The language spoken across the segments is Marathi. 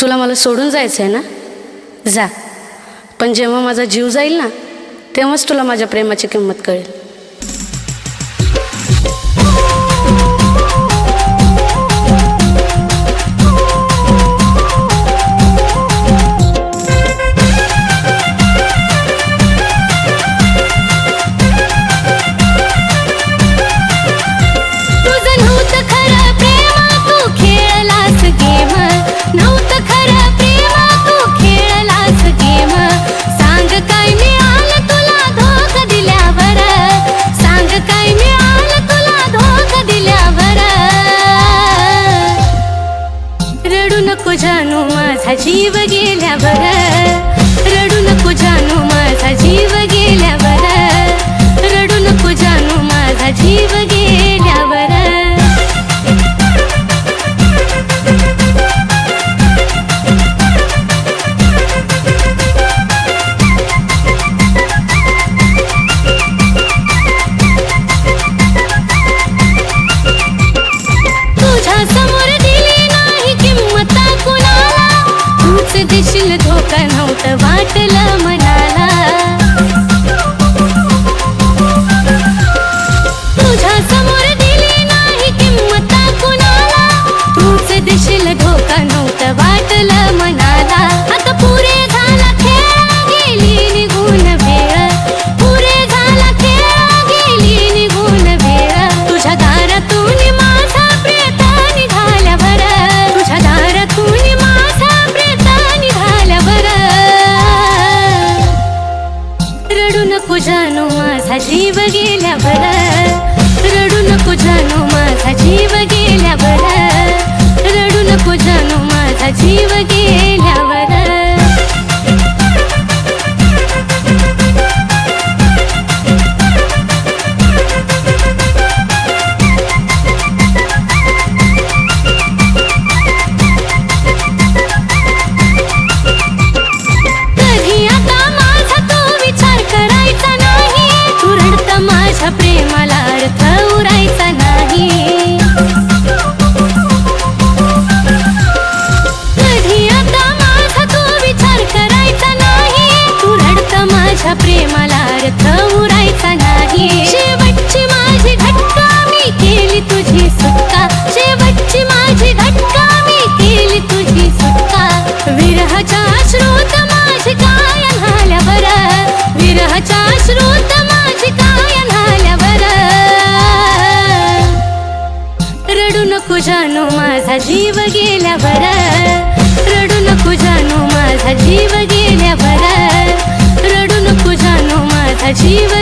तुला मला सोडून जायचं आहे ना? जा. पण जेव्हा माझा जीव जाईल ना तेव्हाच तुला माझ्या प्रेमाची किंमत कळेल. माझा जीव गेल्या बर रडू नको जानू माझा जीव गेल्या बर रडू नको जानू माझा जीव गेल्या नको जानू माझा जीव गेल्या बरं रडू नको जानू माझा जीव गेल्या बरं रडू नको जानू माझा जीव गेल्या जीव गेल्या बरं रडू नको जानू माझा जीव गेल्या बरं रडू नको जानू माझा जीव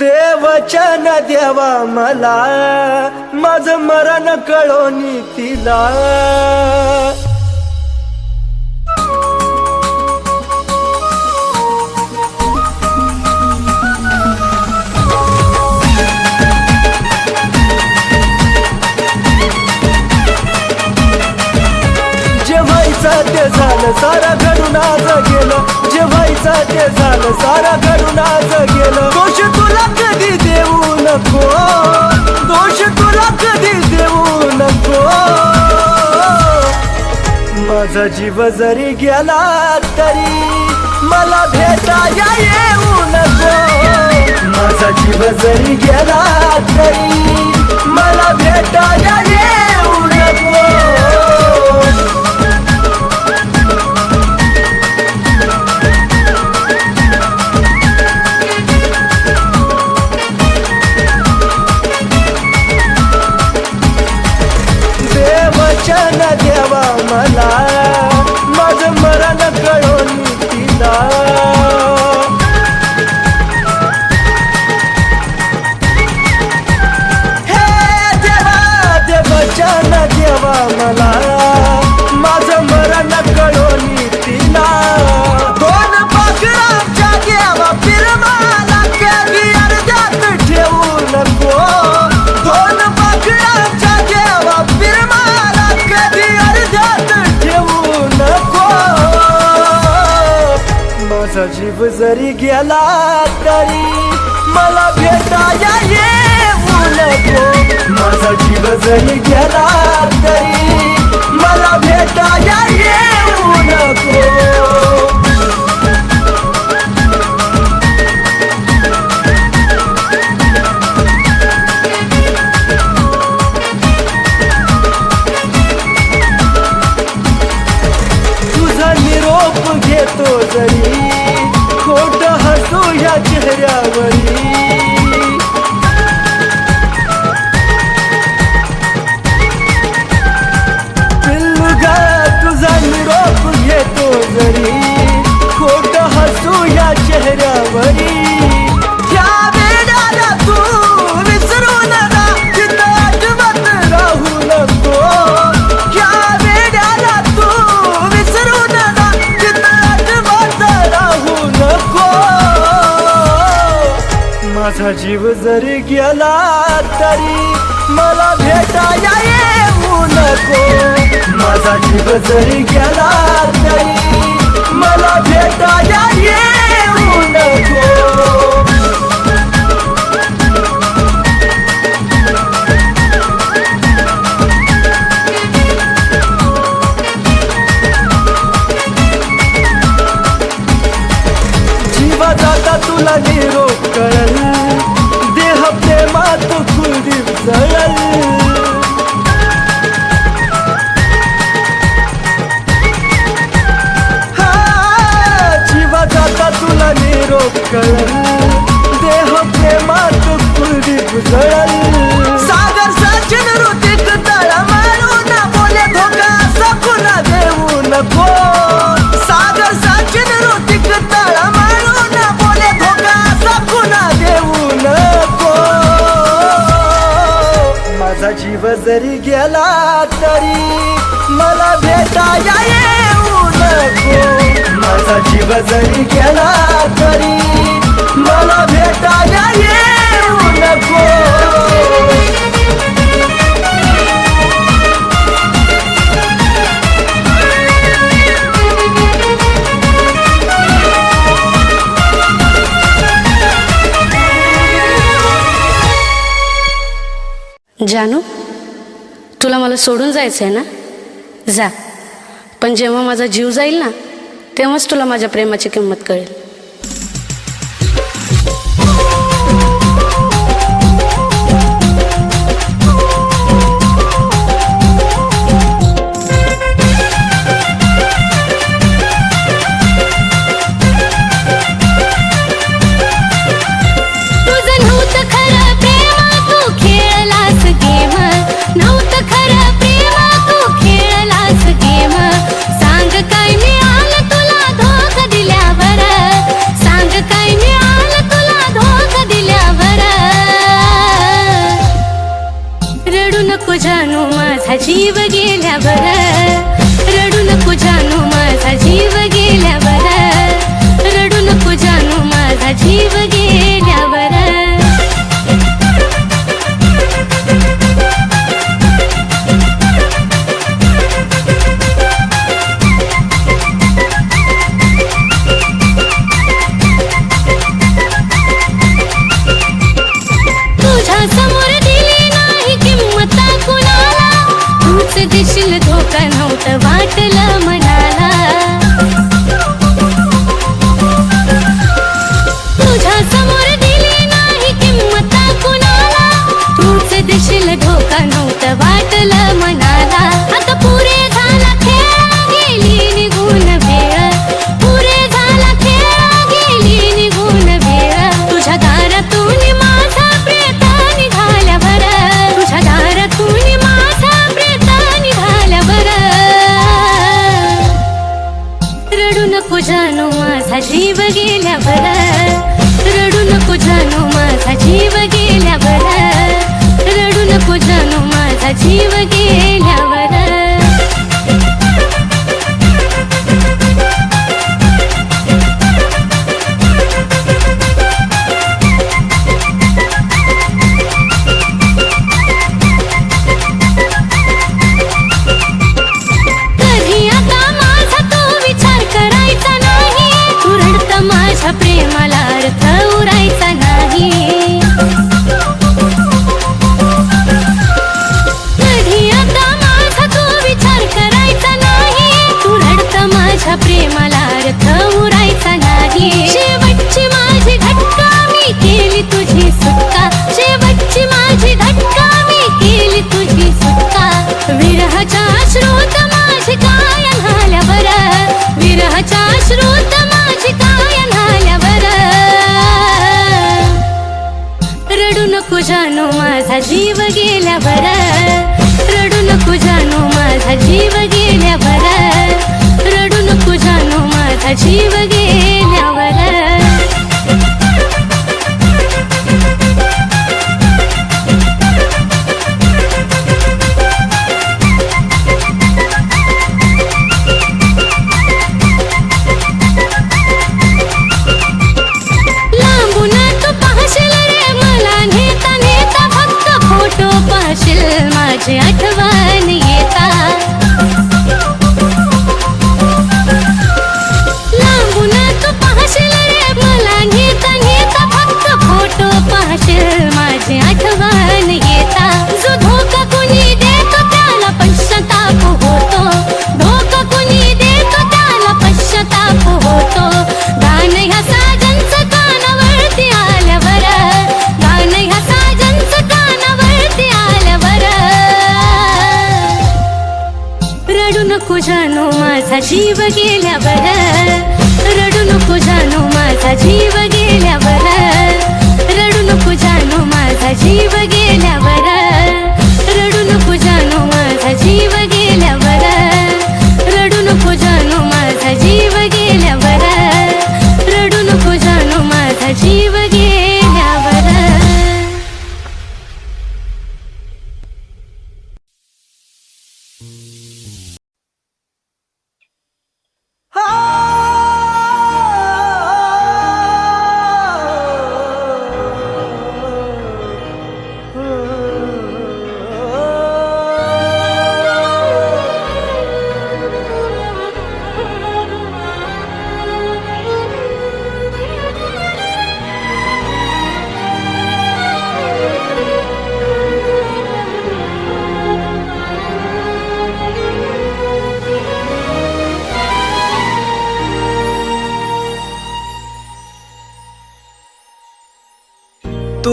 देवचन देवा मला. माझ मरण कळोनी तिला. जेव्हा ते झालं सारा घडून आज गेलं. दोष तुला कधी देऊ नको. दोष तुला कधी देऊ नको. माझा जीव जरी गेला तरी मला भेटाया येऊ नको. माझा जीव जरी गेला तरी मला भेटाया येऊ नको. जीव जरी माझा जीव जरी गेला तरी मला भेटाया येऊ नको माझा जीव जरी गेला तरी मला भेटाया येऊ नको जीवा जाता तुला निरोप कळल कुलदीप जळल सागर सचिन ऋतिक तळ मारू ना बोले धोका सपना देऊ नको सागर सचिन ऋतिक तळ मारू ना बोले धोका सपना देऊ नको माझा जीव जरी गेला तरी मला भेटाया येऊ नको माझा जीव जरी गेला तरी मला भेटाया जानू तुला मला सोडून जायचं आहे ना? जा. पण जेव्हा माझा जीव जाईल ना तेव्हाच तुला माझ्या प्रेमाची किंमत कळेल. नको जानू माझा जीव गेल्यावर. रडू नको जानू माझा जीव गेल्यावर. रडू नको जानू माझा जीव गेल्या बर जीव गेल्यावर रडू नको जाणू माझा जीव.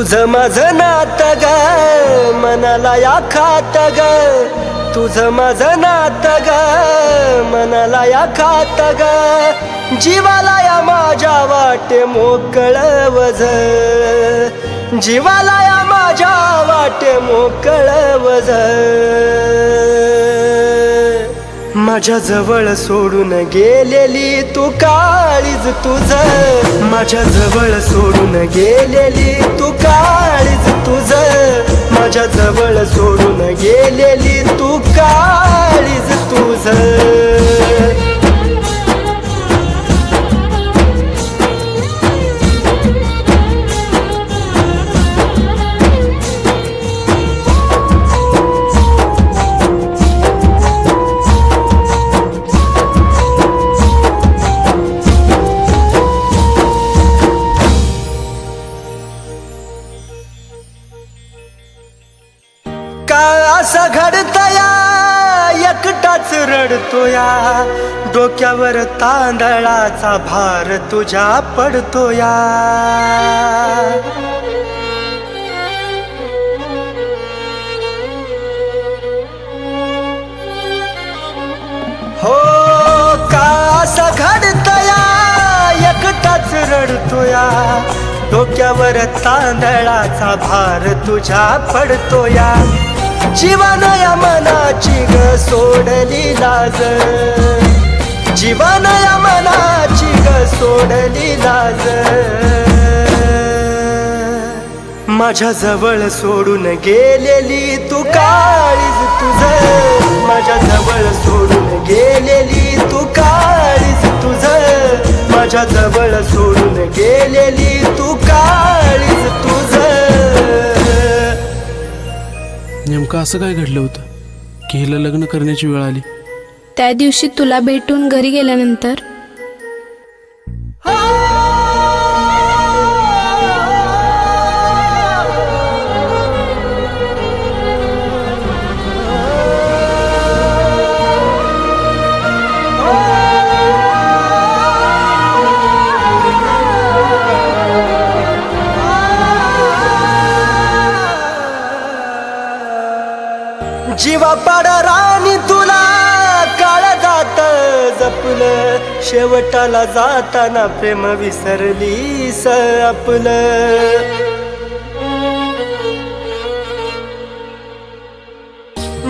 तुझं माझं नात ग मनाला या खात ग. तुझं माझं नात ग मनाला या खात ग. जीवाला या माझ्या वाटे मोकळ वज जीवाला या माझ्या वाटे मोकळ वज माझ्या जवळ सोडून गेलेली तू काळीज तुझ. माझ्या जवळ सोडून गेलेली काळीच काळीज तुझ माझ्या जवळ सोडून गेलेली तू काळीज तुझ. तांदळाचा भार तुझ्या पडतोया हो का घडतया एकटाच रडतोया डोक्यावर तांदळाचा भार तुझ्या पडतोया जीवन या मनाची ग सोडली लाज. जीवन या मनाची ग सोडली लाज. माझ्या जवळ सोडून गेलेली तू काळीज तुझ. माझ्या जवळ सोडून गेलेली तू काळीज तुझ. माझ्या जवळ सोडून गेलेली तू काळीज तुझ. नेमकं असं काय घडलं होतं? की हिला लग्न करण्याची वेळ आली? त्या दिवशी तुला भेटून घरी गेल्यानंतर? जीवा पाड शेवटाला जाताना प्रेम विसरलीस आपलं.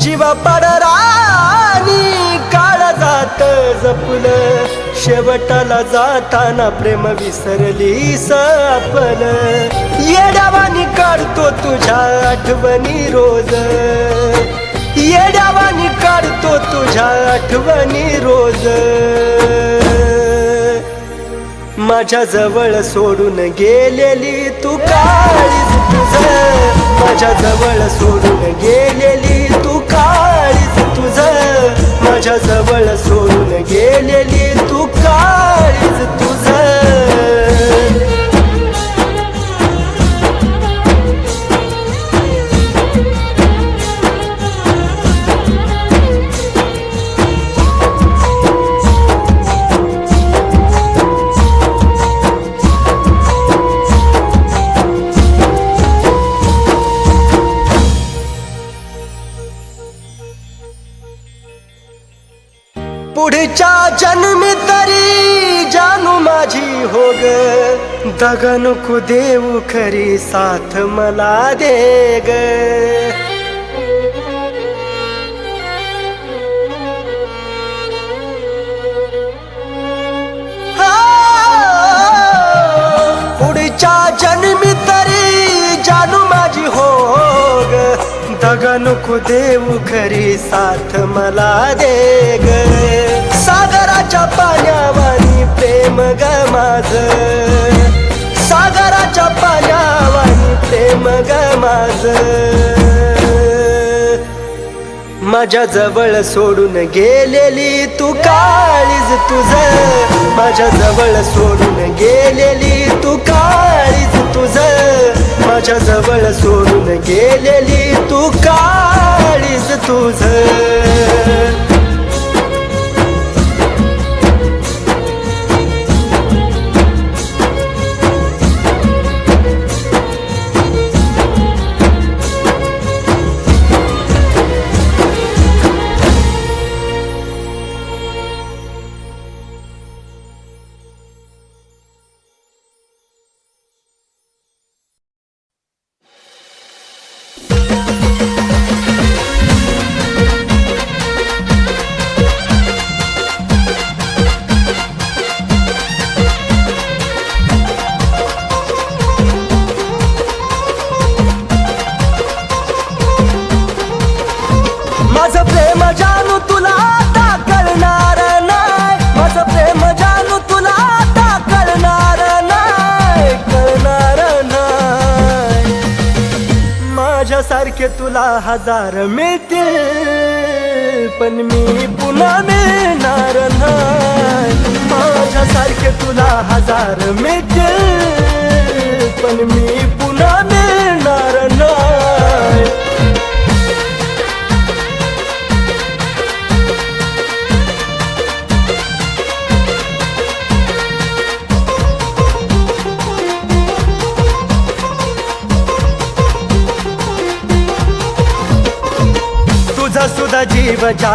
जीवा पडरानी काळ जात जपल. शेवटाला जाताना प्रेम विसरली स आपलं. येड्यावानी काढतो तुझ्या आठवणी रोज. येड्यावानी काढतो तुझ्या आठवणी रोज. माझ्या जवळ सोडून गेलेली तू काळीज तुझ. माझ्या जवळ सोडून गेलेली तू काळीज तुझ. माझ्या जवळ सोडून गेलेली तू काळीज तुझ. ग कुदेव नको देऊ खरी साथ मला दे ग पुढच्या जन्मी तरी जानू माझी हो ग दग नको देऊ खरी साथ मला दे ग सागराच्या पाण्यावानी प्रेम ग माझ. सागराच्या पाण्यावानी प्रेम ग माझ. माझ्या जवळ सोडून गेलेली तू काळीज तुझ. माझ्या जवळ सोडून गेलेली तू काळीज तुझ. माझ्या जवळ सोडून गेलेली तू काळीज तुझ.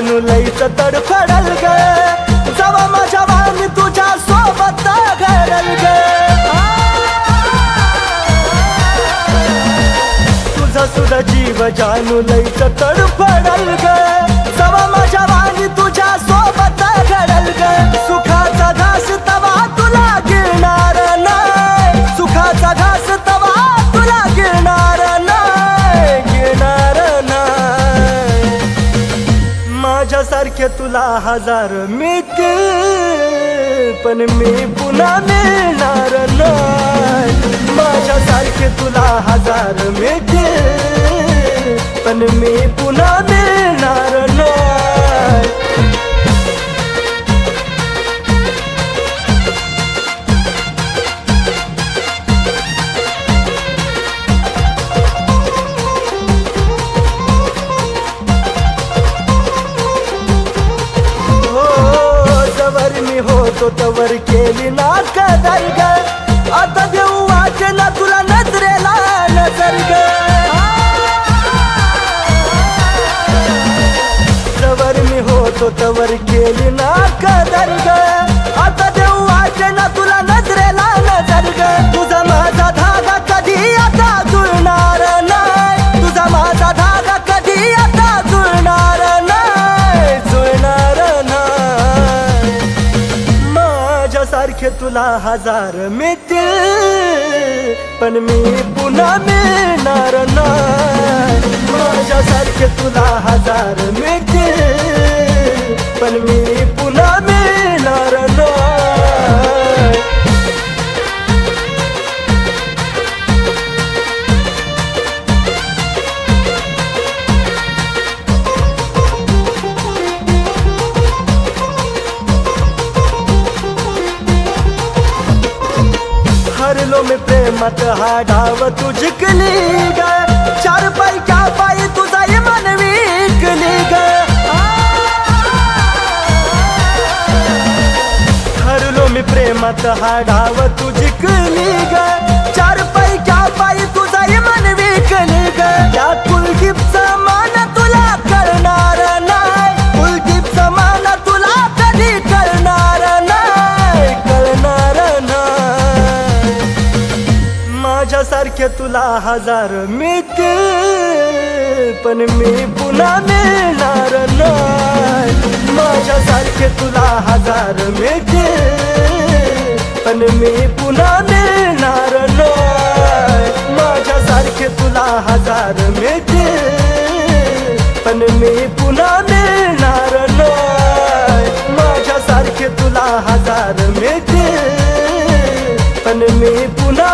जीव तुला हजार मिळतील पण मी पुन्हा मिळणार नाही. माझ्यासारखे तुला हजार मिळतील पण मी पुन्हा मिळणार होतो तवर केली ना कदाई ग आता देऊ वाटे तुला नजरेला नजर ग तवर मी होतो तवर केली ना कदर ग तुला हजार मिळतील पण मी पुन्हा मिळणार नाही. माझ्यासारखे तुला हजार मिळतील पण मी पुन्हा मिळणार नाही. प्रेमात हा डाव तू जिंकली ग चार पाय क्या पाय तुझा मन विकली ग. हरलो मी प्रेमात हा डाव तू जिंकली ग माझ्यासारखे हजार मिळतील पण मी पुन्हा मिळणार नाही. माझ्यासारखे तुला हजार मिळतील पण मी पुन्हा मिळणार नाही. माझ्यासारखे तुला हजार मिळतील पण मी पुन्हा मिळणार नाही. माझ्यासारखे तुला हजार मिळतील पण मी पुन्हा